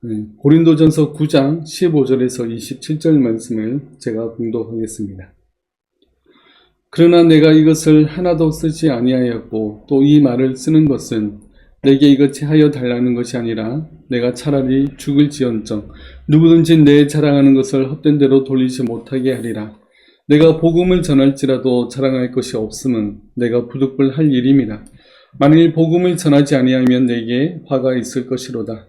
네, 고린도전서 9장 15절에서 27절 말씀을 제가 공독하겠습니다. 그러나 내가 이것을 하나도 쓰지 아니하였고 또 이 말을 쓰는 것은 내게 이것이 하여 달라는 것이 아니라 내가 차라리 죽을지언정 누구든지 내 자랑하는 것을 헛된 대로 돌리지 못하게 하리라. 내가 복음을 전할지라도 자랑할 것이 없음은 내가 부득불 할 일임이라. 만일 복음을 전하지 아니하면 내게 화가 있을 것이로다.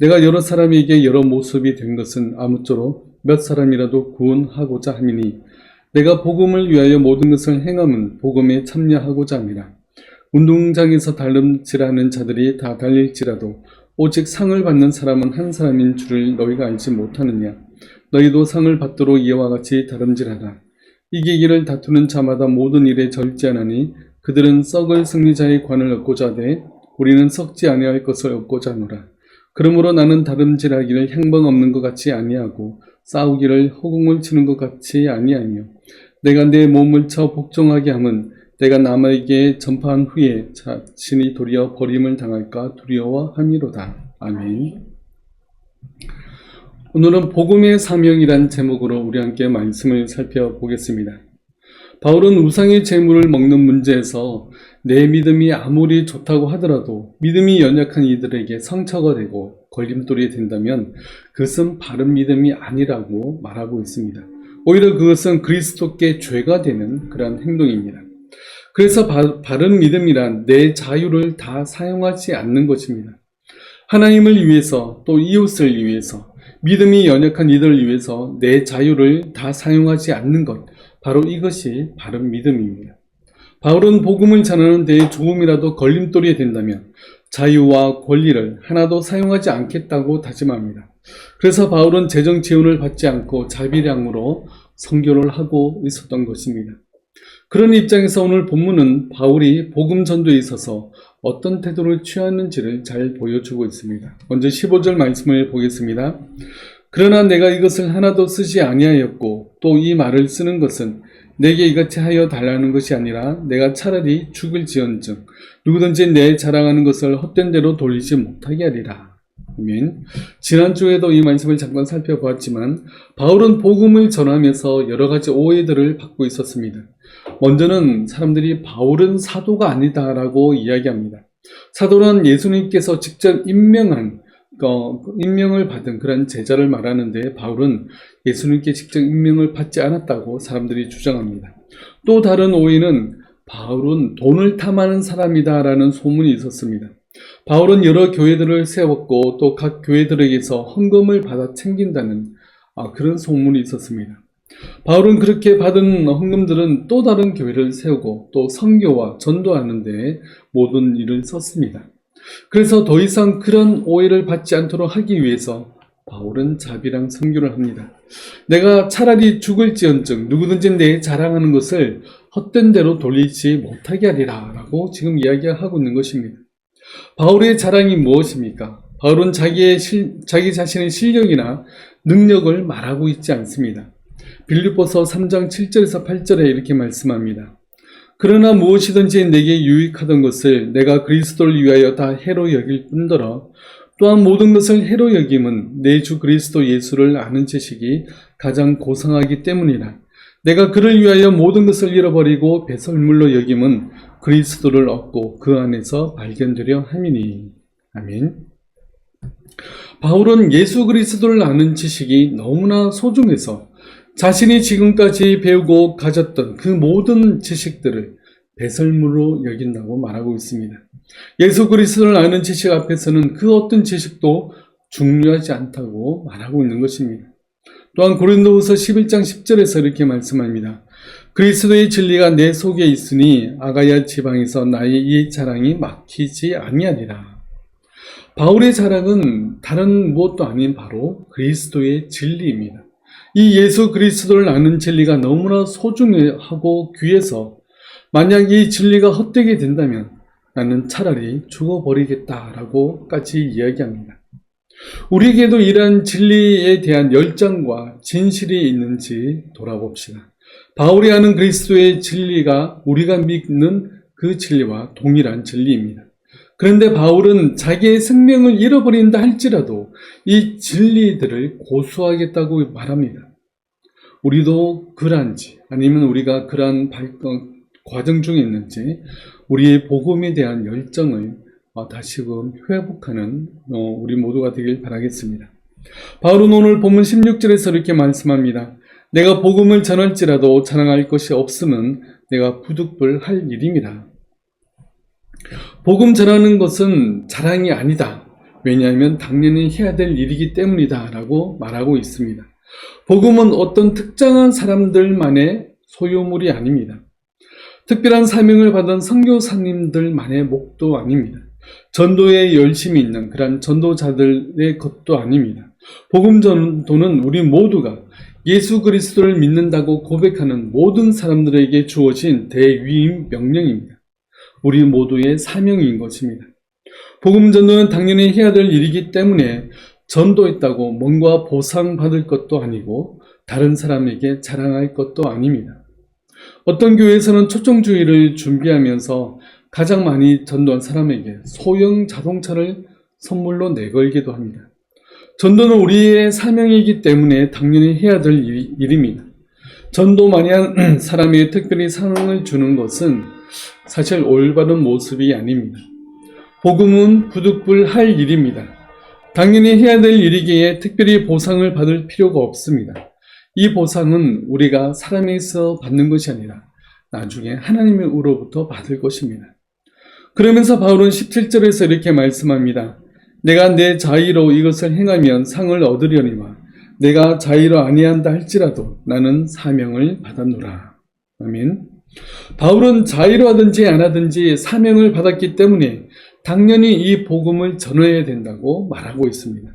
내가 여러 사람에게 여러 모습이 된 것은 아무쪼록 몇 사람이라도 구원하고자 함이니 내가 복음을 위하여 모든 것을 행함은 복음에 참여하고자 합니다. 운동장에서 달름질하는 자들이 다 달릴지라도 오직 상을 받는 사람은 한 사람인 줄을 너희가 알지 못하느냐. 너희도 상을 받도록 이와 같이 다름질하라. 이기기를 다투는 자마다 모든 일에 절제하나니 그들은 썩을 승리자의 관을 얻고자 하되 우리는 썩지 아니할 것을 얻고자 하노라 그러므로 나는 다름질하기를 행방 없는 것 같이 아니하고 싸우기를 허공을 치는 것 같이 아니하며 내가 내 몸을 쳐 복종하게 함은 내가 남에게 전파한 후에 자신이 도리어 버림을 당할까 두려워함이로다. 아멘. 오늘은 복음의 사명이란 제목으로 우리 함께 말씀을 살펴보겠습니다. 바울은 우상의 재물을 먹는 문제에서 내 믿음이 아무리 좋다고 하더라도 믿음이 연약한 이들에게 상처가 되고 걸림돌이 된다면 그것은 바른 믿음이 아니라고 말하고 있습니다. 오히려 그것은 그리스도께 죄가 되는 그러한 행동입니다. 그래서 바, 바른 믿음이란 내 자유를 다 사용하지 않는 것입니다. 하나님을 위해서 또 이웃을 위해서 믿음이 연약한 이들을 위해서 내 자유를 다 사용하지 않는 것 바로 이것이 바른 믿음입니다. 바울은 복음을 전하는 데에 조금이라도 걸림돌이 된다면 자유와 권리를 하나도 사용하지 않겠다고 다짐합니다. 그래서 바울은 재정 지원을 받지 않고 자비량으로 선교를 하고 있었던 것입니다. 그런 입장에서 오늘 본문은 바울이 복음 전도에 있어서 어떤 태도를 취하는지를 잘 보여주고 있습니다. 먼저 15절 말씀을 보겠습니다. 그러나 내가 이것을 하나도 쓰지 아니하였고 또 이 말을 쓰는 것은 내게 이같이 하여 달라는 것이 아니라 내가 차라리 죽을지언정 누구든지 내 자랑하는 것을 헛된 대로 돌리지 못하게 하리라. 아멘. 지난주에도 이 말씀을 잠깐 살펴보았지만 바울은 복음을 전하면서 여러 가지 오해들을 받고 있었습니다. 먼저는 사람들이 바울은 사도가 아니다라고 이야기합니다. 사도는 예수님께서 직접 임명한 어, 임명을 받은 그런 제자를 말하는데 바울은 예수님께 직접 임명을 받지 않았다고 사람들이 주장합니다. 또 다른 오해는 바울은 돈을 탐하는 사람이다 라는 소문이 있었습니다. 바울은 여러 교회들을 세웠고 또 각 교회들에게서 헌금을 받아 챙긴다는 아, 그런 소문이 있었습니다. 바울은 그렇게 받은 헌금들은 또 다른 교회를 세우고 또 선교와 전도하는 데 모든 일을 썼습니다. 그래서 더 이상 그런 오해를 받지 않도록 하기 위해서 바울은 자비랑 선교를 합니다. 내가 차라리 죽을지언정 누구든지 내 자랑하는 것을 헛된 대로 돌리지 못하게 하리라 라고 지금 이야기하고 있는 것입니다. 바울의 자랑이 무엇입니까? 바울은 자기의 실, 자기 자신의 실력이나 능력을 말하고 있지 않습니다. 빌립보서 3장 7절에서 8절에 이렇게 말씀합니다. 그러나 무엇이든지 내게 유익하던 것을 내가 그리스도를 위하여 다 해로 여길 뿐더러 또한 모든 것을 해로 여김은 내 주 그리스도 예수를 아는 지식이 가장 고상하기 때문이라. 내가 그를 위하여 모든 것을 잃어버리고 배설물로 여김은 그리스도를 얻고 그 안에서 발견되려 함이니. 아멘. 바울은 예수 그리스도를 아는 지식이 너무나 소중해서 자신이 지금까지 배우고 가졌던 그 모든 지식들을 배설물로 여긴다고 말하고 있습니다. 예수 그리스도를 아는 지식 앞에서는 그 어떤 지식도 중요하지 않다고 말하고 있는 것입니다. 또한 고린도후서 11장 10절에서 이렇게 말씀합니다. 그리스도의 진리가 내 속에 있으니 아가야 지방에서 나의 이 자랑이 막히지 아니하리라. 바울의 자랑은 다른 무엇도 아닌 바로 그리스도의 진리입니다. 이 예수 그리스도를 아는 진리가 너무나 소중하고 귀해서 만약 이 진리가 헛되게 된다면 나는 차라리 죽어버리겠다라고까지 이야기합니다. 우리에게도 이러한 진리에 대한 열정과 진실이 있는지 돌아봅시다. 바울이 아는 그리스도의 진리가 우리가 믿는 그 진리와 동일한 진리입니다. 그런데 바울은 자기의 생명을 잃어버린다 할지라도 이 진리들을 고수하겠다고 말합니다. 우리도 그러한지 아니면 우리가 그러한 과정 중에 있는지 우리의 복음에 대한 열정을 어, 다시금 회복하는 어, 우리 모두가 되길 바라겠습니다. 바울은 오늘 본문 16절에서 이렇게 말씀합니다. 내가 복음을 전할지라도 자랑할 것이 없으면 내가 부득불 할 일입니다. 복음 전하는 것은 자랑이 아니다. 왜냐하면 당연히 해야 될 일이기 때문이다. 라고 말하고 있습니다. 복음은 어떤 특정한 사람들만의 소유물이 아닙니다. 특별한 사명을 받은 선교사님들만의 목도 아닙니다. 전도에 열심히 있는 그런 전도자들의 것도 아닙니다. 복음 전도는 우리 모두가 예수 그리스도를 믿는다고 고백하는 모든 사람들에게 주어진 대위임 명령입니다. 우리 모두의 사명인 것입니다. 복음 전도는 당연히 해야 될 일이기 때문에 전도했다고 뭔가 보상받을 것도 아니고 다른 사람에게 자랑할 것도 아닙니다. 어떤 교회에서는 초청주의를 준비하면서 가장 많이 전도한 사람에게 소형 자동차를 선물로 내걸기도 합니다. 전도는 우리의 사명이기 때문에 당연히 해야 될 일- 일입니다. 전도 많이 한 사람에게 특별히 상을 주는 것은 사실 올바른 모습이 아닙니다. 복음은 부득불할 일입니다. 당연히 해야 될 일이기에 특별히 보상을 받을 필요가 없습니다. 이 보상은 우리가 사람에서 받는 것이 아니라 나중에 하나님으로부터 받을 것입니다. 그러면서 바울은 17절에서 이렇게 말씀합니다. 내가 내 자의로 이것을 행하면 상을 얻으려니와 내가 자의로 아니한다 할지라도 나는 사명을 받았노라. 아멘. 바울은 자의로 하든지 안 하든지 사명을 받았기 때문에 당연히 이 복음을 전해야 된다고 말하고 있습니다.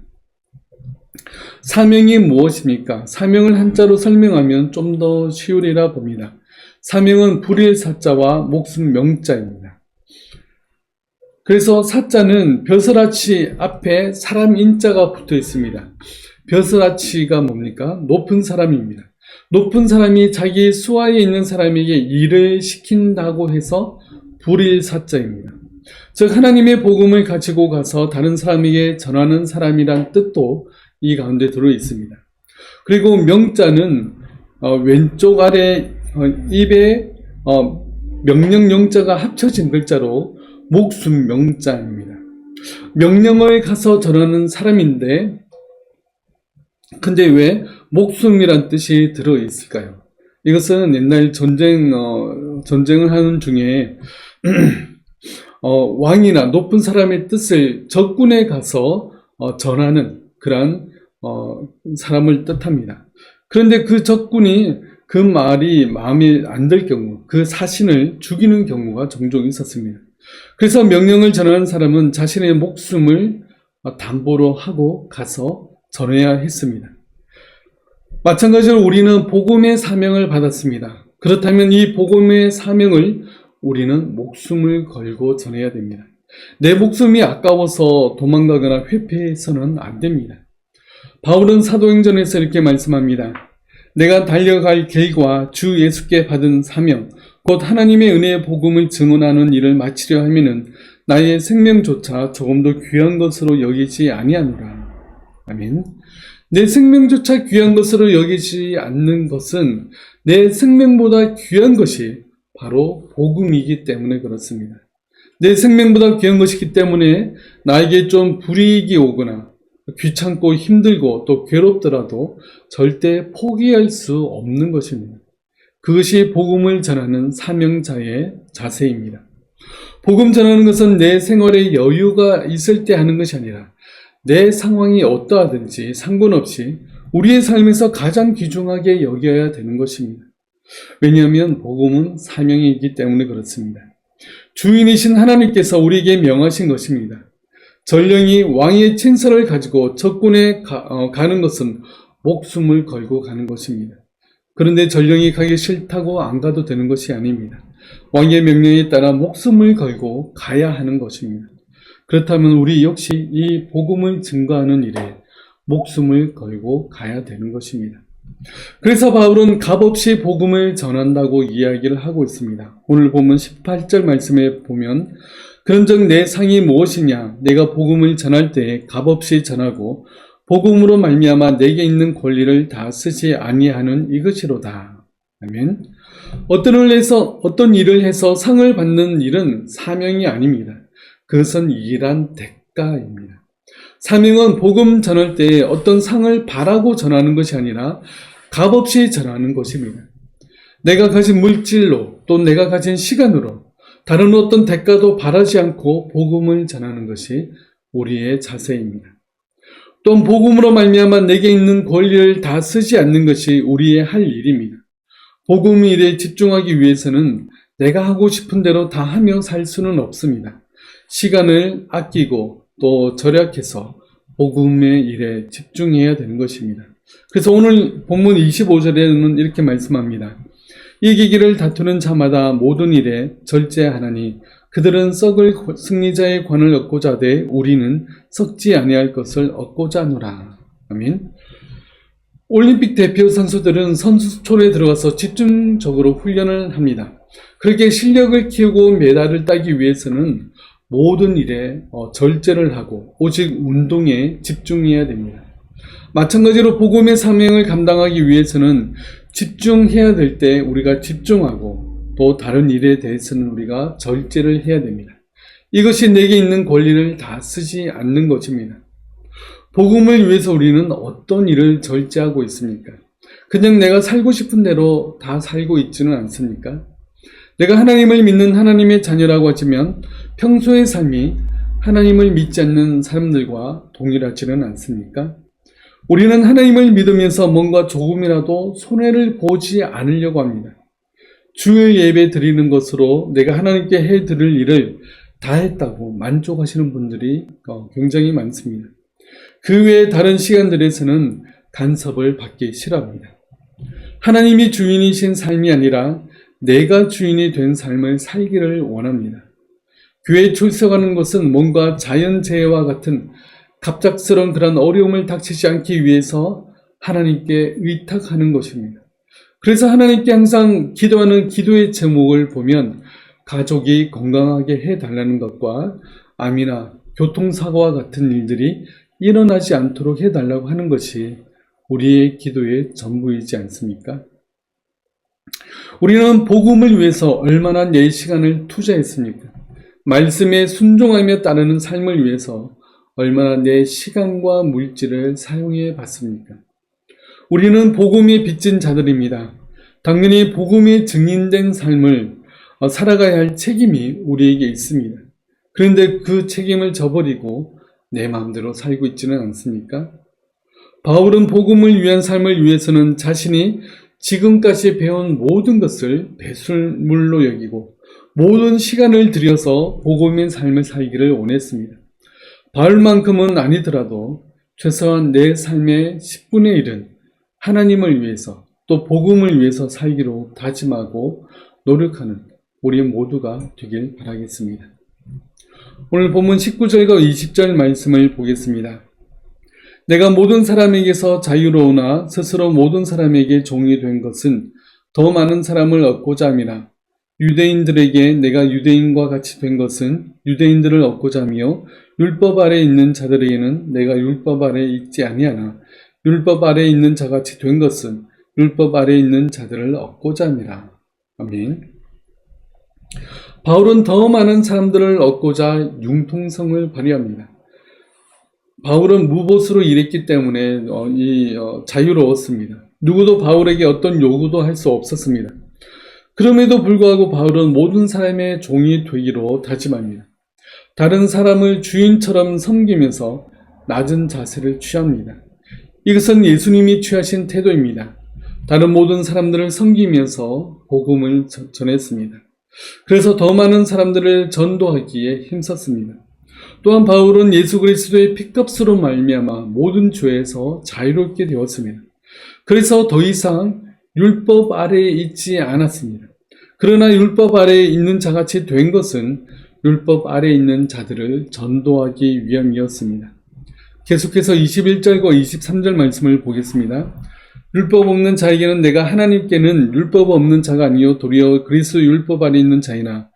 사명이 무엇입니까? 사명을 한자로 설명하면 좀 더 쉬우리라 봅니다. 사명은 불일 사자와 목숨 명자입니다. 그래서 사자는 벼슬아치 앞에 사람 인자가 붙어 있습니다. 벼슬아치가 뭡니까? 높은 사람입니다. 높은 사람이 자기 수하에 있는 사람에게 일을 시킨다고 해서 불일 사자입니다. 즉 하나님의 복음을 가지고 가서 다른 사람에게 전하는 사람이란 뜻도 이 가운데 들어 있습니다. 그리고 명자는 어, 왼쪽 아래 어, 입에 어, 명령 영자가 합쳐진 글자로 목숨 명자입니다. 명령을 가서 전하는 사람인데 근데 왜 목숨이란 뜻이 들어 있을까요? 이것은 옛날 전쟁 어, 전쟁을 하는 중에 어, 왕이나 높은 사람의 뜻을 적군에 가서 어, 전하는 그러한 어, 사람을 뜻합니다. 그런데 그 적군이 그 말이 마음에 안 들 경우 그 사신을 죽이는 경우가 종종 있었습니다. 그래서 명령을 전하는 사람은 자신의 목숨을 어, 담보로 하고 가서 전해야 했습니다. 마찬가지로 우리는 복음의 사명을 받았습니다. 그렇다면 이 복음의 사명을 우리는 목숨을 걸고 전해야 됩니다. 내 목숨이 아까워서 도망가거나 회피해서는 안 됩니다. 바울은 사도행전에서 이렇게 말씀합니다. 내가 달려갈 길과 주 예수께 받은 사명, 곧 하나님의 은혜의 복음을 증언하는 일을 마치려 하면은 나의 생명조차 조금도 귀한 것으로 여기지 아니하노라. 아멘. 내 생명조차 귀한 것으로 여기지 않는 것은 내 생명보다 귀한 것이 바로 복음이기 때문에 그렇습니다. 내 생명보다 귀한 것이기 때문에 나에게 좀 불이익이 오거나 귀찮고 힘들고 또 괴롭더라도 절대 포기할 수 없는 것입니다. 그것이 복음을 전하는 사명자의 자세입니다. 복음 전하는 것은 내 생활에 여유가 있을 때 하는 것이 아니라 내 상황이 어떠하든지 상관없이 우리의 삶에서 가장 귀중하게 여겨야 되는 것입니다. 왜냐하면 복음은 사명이기 때문에 그렇습니다. 주인이신 하나님께서 우리에게 명하신 것입니다. 전령이 왕의 친서를 가지고 적군에 가, 어, 가는 것은 목숨을 걸고 가는 것입니다. 그런데 전령이 가기 싫다고 안 가도 되는 것이 아닙니다. 왕의 명령에 따라 목숨을 걸고 가야 하는 것입니다. 그렇다면 우리 역시 이 복음을 증거하는 일에 목숨을 걸고 가야 되는 것입니다. 그래서 바울은 값없이 복음을 전한다고 이야기를 하고 있습니다. 오늘 보면 18절 말씀에 보면 그런즉 내 상이 무엇이냐 내가 복음을 전할 때 값없이 전하고 복음으로 말미암아 내게 있는 권리를 다 쓰지 아니하는 이것이로다. 아멘. 어떤 일 해서 어떤 일을 해서 상을 받는 일은 사명이 아닙니다. 그것은 일한 대가입니다. 사명은 복음 전할 때 어떤 상을 바라고 전하는 것이 아니라 값없이 전하는 것입니다. 내가 가진 물질로 또 내가 가진 시간으로 다른 어떤 대가도 바라지 않고 복음을 전하는 것이 우리의 자세입니다. 또한 복음으로 말미암아 내게 있는 권리를 다 쓰지 않는 것이 우리의 할 일입니다. 복음 일에 집중하기 위해서는 내가 하고 싶은 대로 다 하며 살 수는 없습니다. 시간을 아끼고 또 절약해서 복음의 일에 집중해야 되는 것입니다. 그래서 오늘 본문 25절에는 이렇게 말씀합니다. 이기기를 다투는 자마다 모든 일에 절제하나니 그들은 썩을 승리자의 관을 얻고자 하되 우리는 썩지 아니할 것을 얻고자 하노라. 아멘. 올림픽 대표 선수들은 선수촌에 들어가서 집중적으로 훈련을 합니다. 그렇게 실력을 키우고 메달을 따기 위해서는 모든 일에 어, 절제를 하고 오직 운동에 집중해야 됩니다. 마찬가지로 복음의 사명을 감당하기 위해서는 집중해야 될 때 우리가 집중하고 또 다른 일에 대해서는 우리가 절제를 해야 됩니다. 이것이 내게 있는 권리를 다 쓰지 않는 것입니다. 복음을 위해서 우리는 어떤 일을 절제하고 있습니까? 그냥 내가 살고 싶은 대로 다 살고 있지는 않습니까? 내가 하나님을 믿는 하나님의 자녀라고 하지만 평소의 삶이 하나님을 믿지 않는 사람들과 동일하지는 않습니까? 우리는 하나님을 믿으면서 뭔가 조금이라도 손해를 보지 않으려고 합니다. 주일 예배 드리는 것으로 내가 하나님께 해 드릴 일을 다 했다고 만족하시는 분들이 어, 굉장히 많습니다. 그 외에 다른 시간들에서는 간섭을 받기 싫어합니다. 하나님이 주인이신 삶이 아니라 내가 주인이 된 삶을 살기를 원합니다. 교회에 출석하는 것은 뭔가 자연재해와 같은 갑작스러운 그런 어려움을 닥치지 않기 위해서 하나님께 의탁하는 것입니다. 그래서 하나님께 항상 기도하는 기도의 제목을 보면 가족이 건강하게 해달라는 것과 암이나 교통사고와 같은 일들이 일어나지 않도록 해달라고 하는 것이 우리의 기도의 전부이지 않습니까? 우리는 복음을 위해서 얼마나 내 시간을 투자했습니까? 말씀에 순종하며 따르는 삶을 위해서 얼마나 내 시간과 물질을 사용해 봤습니까? 우리는 복음이 빚진 자들입니다. 당연히 복음이 증인된 삶을 살아가야 할 책임이 우리에게 있습니다. 그런데 그 책임을 저버리고 내 마음대로 살고 있지는 않습니까? 바울은 복음을 위한 삶을 위해서는 자신이 지금까지 배운 모든 것을 배술물로 여기고 모든 시간을 들여서 복음인 삶을 살기를 원했습니다. 바울만큼은 아니더라도 최소한 내 삶의 10분의 1은 하나님을 위해서 또 복음을 위해서 살기로 다짐하고 노력하는 우리 모두가 되길 바라겠습니다. 오늘 본문 19절과 20절 말씀을 보겠습니다. 내가 모든 사람에게서 자유로우나 스스로 모든 사람에게 종이 된 것은 더 많은 사람을 얻고자 함이라. 유대인들에게 내가 유대인과 같이 된 것은 유대인들을 얻고자 하며 율법 아래 있는 자들에게는 내가 율법 아래 있지 아니하나 율법 아래 있는 자같이 된 것은 율법 아래 있는 자들을 얻고자 함이라. 아멘. 바울은 더 많은 사람들을 얻고자 융통성을 발휘합니다. 바울은 무보수로 일했기 때문에 어, 이 어, 자유로웠습니다. 누구도 바울에게 어떤 요구도 할 수 없었습니다. 그럼에도 불구하고 바울은 모든 사람의 종이 되기로 다짐합니다. 다른 사람을 주인처럼 섬기면서 낮은 자세를 취합니다. 이것은 예수님이 취하신 태도입니다. 다른 모든 사람들을 섬기면서 복음을 전- 전했습니다. 그래서 더 많은 사람들을 전도하기에 힘썼습니다. 또한 바울은 예수 그리스도의 피값으로 말미암아 모든 죄에서 자유롭게 되었습니다. 그래서 더 이상 율법 아래에 있지 않았습니다. 그러나 율법 아래에 있는 자같이 된 것은 율법 아래에 있는 자들을 전도하기 위함이었습니다. 계속해서 21절과 23절 말씀을 보겠습니다. 율법 없는 자에게는 내가 하나님께는 율법 없는 자가 아니요 도리어 그리스도 율법 아래 있는 자이나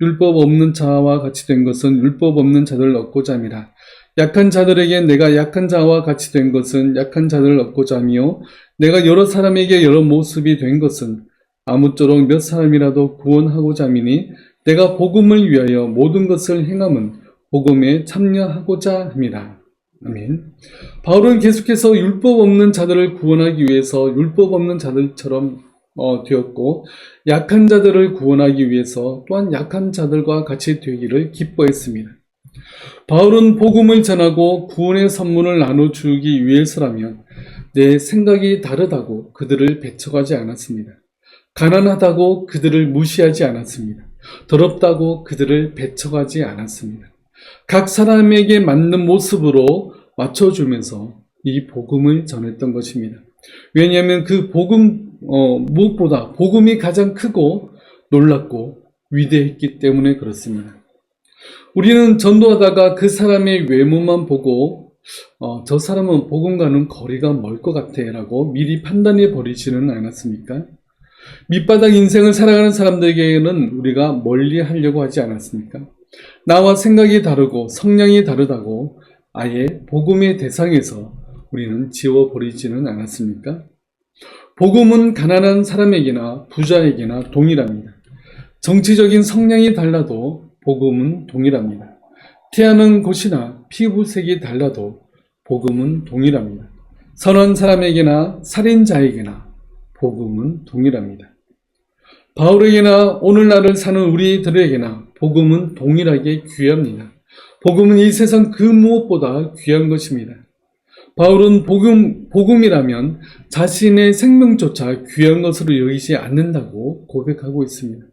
율법 없는 자와 같이 된 것은 율법 없는 자들을 얻고자 함이라. 약한 자들에게 내가 약한 자와 같이 된 것은 약한 자들을 얻고자 하며 내가 여러 사람에게 여러 모습이 된 것은 아무쪼록 몇 사람이라도 구원하고자 함이니 내가 복음을 위하여 모든 것을 행함은 복음에 참여하고자 함이라. 아멘. 바울은 계속해서 율법 없는 자들을 구원하기 위해서 율법 없는 자들처럼 어, 되었고 약한 자들을 구원하기 위해서 또한 약한 자들과 같이 되기를 기뻐했습니다. 바울은 복음을 전하고 구원의 선물을 나눠주기 위해서라면 내 생각이 다르다고 그들을 배척하지 않았습니다. 가난하다고 그들을 무시하지 않았습니다. 더럽다고 그들을 배척하지 않았습니다. 각 사람에게 맞는 모습으로 맞춰주면서 이 복음을 전했던 것입니다. 왜냐하면 그 복음, 어, 무엇보다 복음이 가장 크고 놀랍고 위대했기 때문에 그렇습니다. 우리는 전도하다가 그 사람의 외모만 보고 어, 저 사람은 복음과는 거리가 멀 것 같아 라고 미리 판단해 버리지는 않았습니까? 밑바닥 인생을 살아가는 사람들에게는 우리가 멀리 하려고 하지 않았습니까? 나와 생각이 다르고 성향이 다르다고 아예 복음의 대상에서 우리는 지워버리지는 않았습니까? 복음은 가난한 사람에게나 부자에게나 동일합니다. 정치적인 성향이 달라도 복음은 동일합니다. 태어난 곳이나 피부색이 달라도 복음은 동일합니다. 선한 사람에게나 살인자에게나 복음은 동일합니다. 바울에게나 오늘날을 사는 우리들에게나 복음은 동일하게 귀합니다. 복음은 이 세상 그 무엇보다 귀한 것입니다. 바울은 복음, 복음이라면 자신의 생명조차 귀한 것으로 여기지 않는다고 고백하고 있습니다.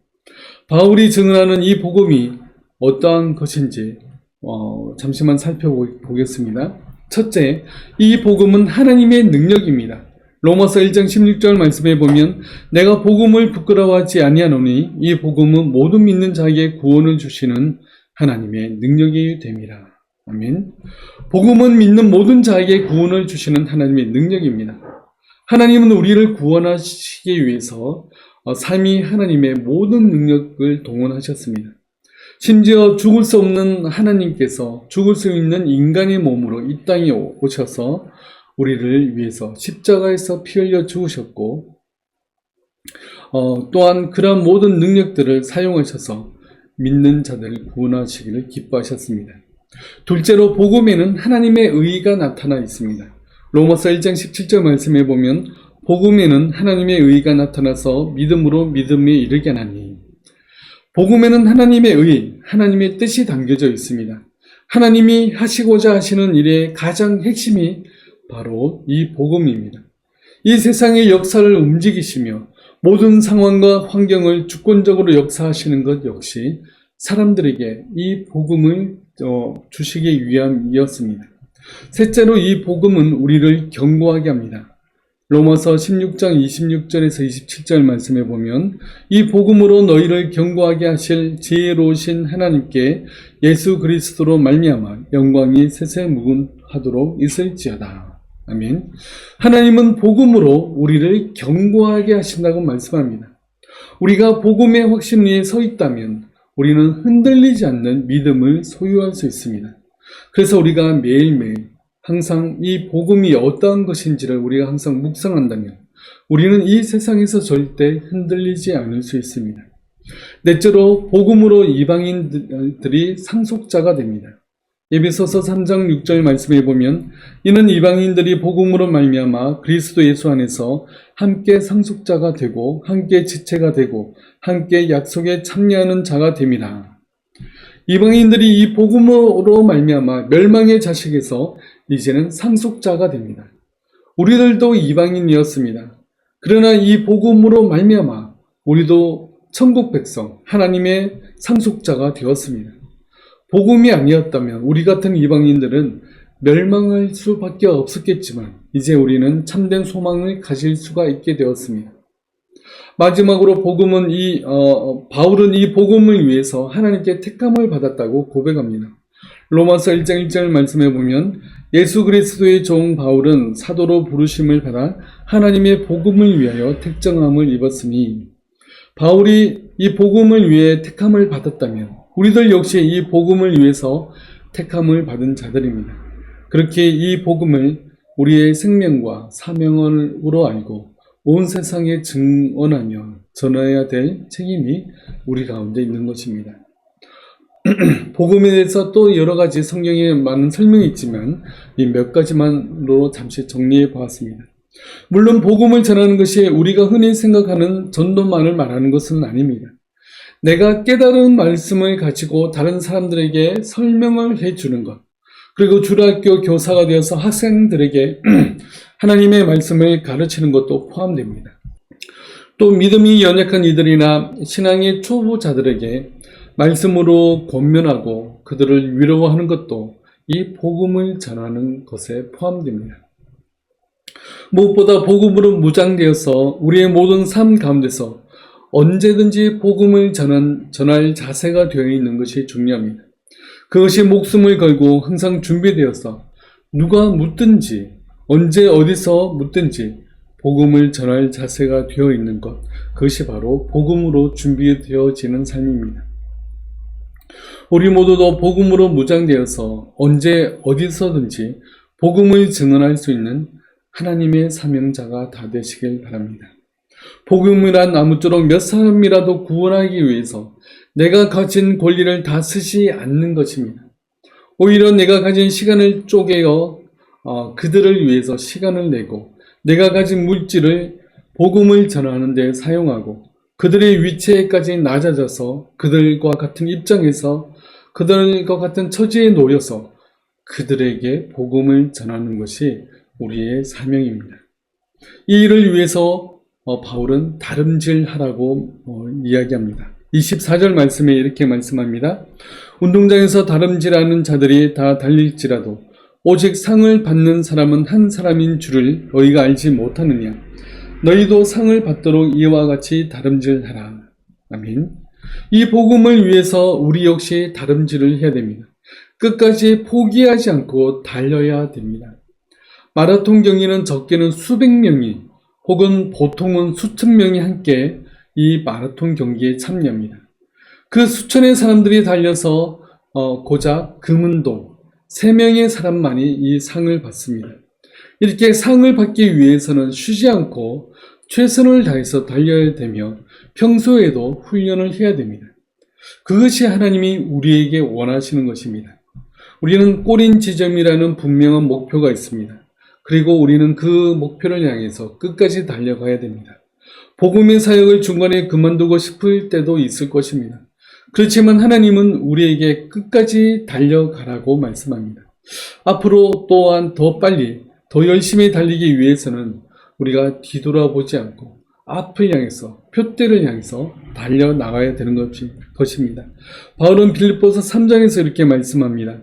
바울이 증언하는 이 복음이 어떠한 것인지 어, 잠시만 살펴보겠습니다. 첫째, 이 복음은 하나님의 능력입니다. 로마서 1장 16절 말씀에 보면 내가 복음을 부끄러워하지 아니하노니 이 복음은 모든 믿는 자에게 구원을 주시는 하나님의 능력이 됨이라. 아멘. 복음은 믿는 모든 자에게 구원을 주시는 하나님의 능력입니다. 하나님은 우리를 구원하시기 위해서 어, 삼위 하나님의 모든 능력을 동원하셨습니다. 심지어 죽을 수 없는 하나님께서 죽을 수 있는 인간의 몸으로 이 땅에 오셔서 우리를 위해서 십자가에서 피 흘려 죽으셨고 어, 또한 그러한 모든 능력들을 사용하셔서 믿는 자들을 구원하시기를 기뻐하셨습니다. 둘째로 복음에는 하나님의 의가 나타나 있습니다. 로마서 1장 17절 말씀에 보면 복음에는 하나님의 의가 나타나서 믿음으로 믿음에 이르게 하나니 복음에는 하나님의 의, 하나님의 뜻이 담겨져 있습니다. 하나님이 하시고자 하시는 일의 가장 핵심이 바로 이 복음입니다. 이 세상의 역사를 움직이시며 모든 상황과 환경을 주권적으로 역사하시는 것 역시 사람들에게 이 복음을 어, 주시기 위함이었습니다. 셋째로 이 복음은 우리를 경고하게 합니다. 로마서 16장 26절에서 27절 말씀에 보면 이 복음으로 너희를 경고하게 하실 지혜로우신 하나님께 예수 그리스도로 말미암아 영광이 세세 무근하도록 있을지어다. 아멘. 하나님은 복음으로 우리를 경고하게 하신다고 말씀합니다. 우리가 복음의 확신 위에 서 있다면 우리는 흔들리지 않는 믿음을 소유할 수 있습니다. 그래서 우리가 매일매일 항상 이 복음이 어떠한 것인지를 우리가 항상 묵상한다면 우리는 이 세상에서 절대 흔들리지 않을 수 있습니다. 넷째로 복음으로 이방인들이 상속자가 됩니다. 에베소서 3장 6절 말씀에 보면 이는 이방인들이 복음으로 말미암아 그리스도 예수 안에서 함께 상속자가 되고 함께 지체가 되고 함께 약속에 참여하는 자가 됨이라. 이방인들이 이 복음으로 말미암아 멸망의 자식에서 이제는 상속자가 됩니다. 우리들도 이방인이었습니다. 그러나 이 복음으로 말미암아 우리도 천국 백성 하나님의 상속자가 되었습니다. 복음이 아니었다면 우리 같은 이방인들은 멸망할 수밖에 없었겠지만 이제 우리는 참된 소망을 가질 수가 있게 되었습니다. 마지막으로 복음은 이 어, 바울은 이 복음을 위해서 하나님께 택함을 받았다고 고백합니다. 로마서 1장 1절 말씀해 보면 예수 그리스도의 종 바울은 사도로 부르심을 받아 하나님의 복음을 위하여 택정함을 입었으니 바울이 이 복음을 위해 택함을 받았다면 우리들 역시 이 복음을 위해서 택함을 받은 자들입니다. 그렇게 이 복음을 우리의 생명과 사명으로 알고 온 세상에 증언하며 전해야 될 책임이 우리 가운데 있는 것입니다. 복음에 대해서 또 여러 가지 성경에 많은 설명이 있지만 이 몇 가지만으로 잠시 정리해 보았습니다. 물론 복음을 전하는 것이 우리가 흔히 생각하는 전도만을 말하는 것은 아닙니다. 내가 깨달은 말씀을 가지고 다른 사람들에게 설명을 해 주는 것, 그리고 주일학교 교사가 되어서 학생들에게 하나님의 말씀을 가르치는 것도 포함됩니다. 또 믿음이 연약한 이들이나 신앙의 초보자들에게 말씀으로 권면하고 그들을 위로하는 것도 이 복음을 전하는 것에 포함됩니다. 무엇보다 복음으로 무장되어서 우리의 모든 삶 가운데서 언제든지 복음을 전한, 전할 자세가 되어 있는 것이 중요합니다. 그것이 목숨을 걸고 항상 준비되어서 누가 묻든지 언제 어디서 묻든지 복음을 전할 자세가 되어 있는 것 그것이 바로 복음으로 준비되어지는 삶입니다. 우리 모두도 복음으로 무장되어서 언제 어디서든지 복음을 증언할 수 있는 하나님의 사명자가 다 되시길 바랍니다. 복음이란 아무쪼록 몇 사람이라도 구원하기 위해서 내가 가진 권리를 다 쓰지 않는 것입니다. 오히려 내가 가진 시간을 쪼개어 어, 그들을 위해서 시간을 내고 내가 가진 물질을 복음을 전하는 데 사용하고 그들의 위치에까지 낮아져서 그들과 같은 입장에서 그들과 같은 처지에 놓여서 그들에게 복음을 전하는 것이 우리의 사명입니다. 이 일을 위해서 어, 바울은 다름질하라고 어, 이야기합니다. 24절 말씀에 이렇게 말씀합니다. 운동장에서 다름질하는 자들이 다 달릴지라도 오직 상을 받는 사람은 한 사람인 줄을 너희가 알지 못하느냐. 너희도 상을 받도록 이와 같이 다름질하라. 아멘. 이 복음을 위해서 우리 역시 다름질을 해야 됩니다. 끝까지 포기하지 않고 달려야 됩니다. 마라톤 경기는 적게는 수백 명이 혹은 보통은 수천 명이 함께 이 마라톤 경기에 참여합니다. 그 수천의 사람들이 달려서 어, 고작 금은동 세 명의 사람만이 이 상을 받습니다. 이렇게 상을 받기 위해서는 쉬지 않고 최선을 다해서 달려야 되며 평소에도 훈련을 해야 됩니다. 그것이 하나님이 우리에게 원하시는 것입니다. 우리는 꼬린 지점이라는 분명한 목표가 있습니다. 그리고 우리는 그 목표를 향해서 끝까지 달려가야 됩니다. 복음의 사역을 중간에 그만두고 싶을 때도 있을 것입니다. 그렇지만 하나님은 우리에게 끝까지 달려가라고 말씀합니다. 앞으로 또한 더 빨리, 더 열심히 달리기 위해서는 우리가 뒤돌아보지 않고 앞을 향해서, 표대를 향해서 달려나가야 되는 것입니다. 바울은 빌립보서 3장에서 이렇게 말씀합니다.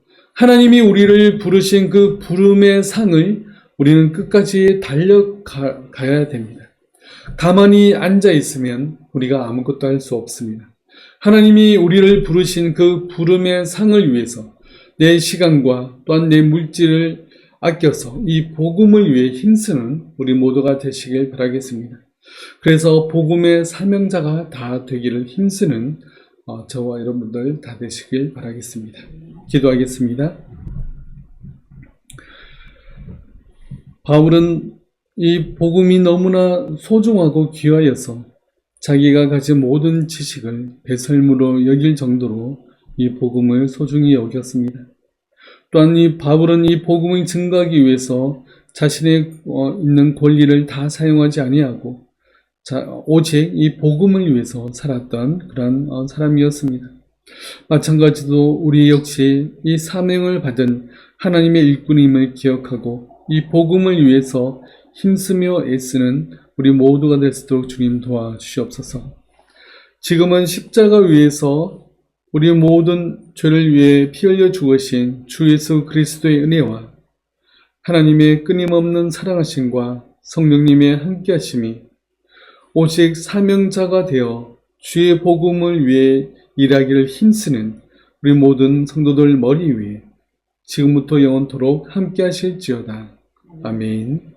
하나님이 우리를 부르신 그 부름의 상을 우리는 끝까지 달려가야 됩니다. 가만히 앉아 있으면 우리가 아무것도 할 수 없습니다. 하나님이 우리를 부르신 그 부름의 상을 위해서 내 시간과 또한 내 물질을 아껴서 이 복음을 위해 힘쓰는 우리 모두가 되시길 바라겠습니다. 그래서 복음의 사명자가 다 되기를 힘쓰는 어, 저와 여러분들 다 되시길 바라겠습니다. 기도하겠습니다. 바울은 이 복음이 너무나 소중하고 귀하여서 자기가 가진 모든 지식을 배설무로 여길 정도로 이 복음을 소중히 여겼습니다. 또한 이 바울은 이 복음을 증거하기 위해서 자신의 어, 있는 권리를 다 사용하지 아니하고 자, 오직 이 복음을 위해서 살았던 그런 어, 사람이었습니다. 마찬가지로 우리 역시 이 사명을 받은 하나님의 일꾼임을 기억하고 이 복음을 위해서 힘쓰며 애쓰는 우리 모두가 될 수 있도록 주님 도와주시옵소서. 지금은 십자가 위에서 우리 모든 죄를 위해 피 흘려 죽으신 주 예수 그리스도의 은혜와 하나님의 끊임없는 사랑하심과 성령님의 함께하심이 오직 사명자가 되어 주의 복음을 위해 일하기를 힘쓰는 우리 모든 성도들 머리 위에 지금부터 영원토록 함께 하실지어다. 아멘.